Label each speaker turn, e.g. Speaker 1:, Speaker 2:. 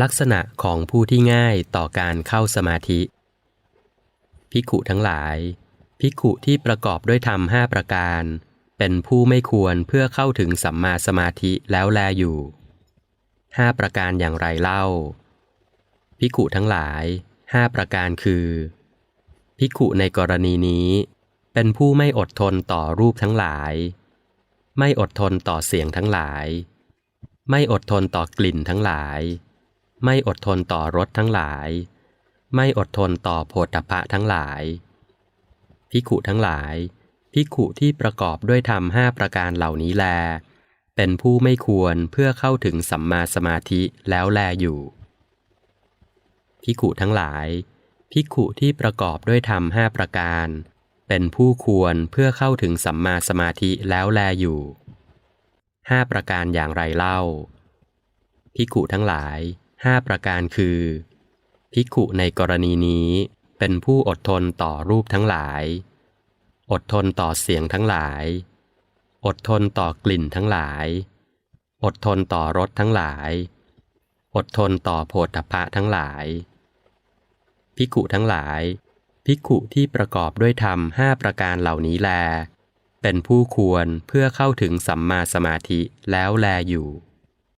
Speaker 1: ลักษณะของผู้ที่ง่ายต่อการเข้าสมาธิ ภิกขุทั้งหลาย ภิกขุที่ประกอบด้วยธรรมห้าประการ เป็นผู้ไม่ควรเพื่อเข้าถึงสัมมาสมาธิแล้วแลอยู่ห้าประการอย่างไรเล่า ภิกขุทั้งหลายห้าประการคือ ภิกขุในกรณีนี้ เป็นผู้ไม่อดทนต่อรูปทั้งหลาย ไม่อดทนต่อเสียงทั้งหลาย ไม่อดทนต่อกลิ่นทั้งหลาย ไม่อดทนต่อรสทั้งหลาย ไม่อดทนต่อโผฏฐัพพะทั้งหลายภิขุทั้งหลายภิขุที่ประกอบด้วยธรรมห้าประการเหล่านี้แล เป็นผู้ไม่ควรเพื่อเข้าถึงสัมมาสมาธิแล้วแลอยู่ภิขุทั้งหลายภิขุที่ประกอบด้วยธรรมห้าประการ เป็นผู้ควรเพื่อเข้าถึงสัมมาสมาธิแล้วแลอยู่ห้าประการอย่างไรเล่าภิกขุทั้งหลาย ห้าประการคือ ภิกขุในกรณีนี้เป็นผู้อดทนต่อรูปทั้งหลาย อดทนต่อเสียงทั้งหลาย อดทนต่อกลิ่นทั้งหลาย อดทนต่อรสทั้งหลาย อดทนต่อโผฏฐัพพะทั้งหลาย ภิกขุทั้งหลาย ภิกขุที่ประกอบด้วยธรรมห้าประการเหล่านี้แล เป็นผู้ควรเพื่อเข้าถึงสัมมาสมาธิแล้วแลอยู่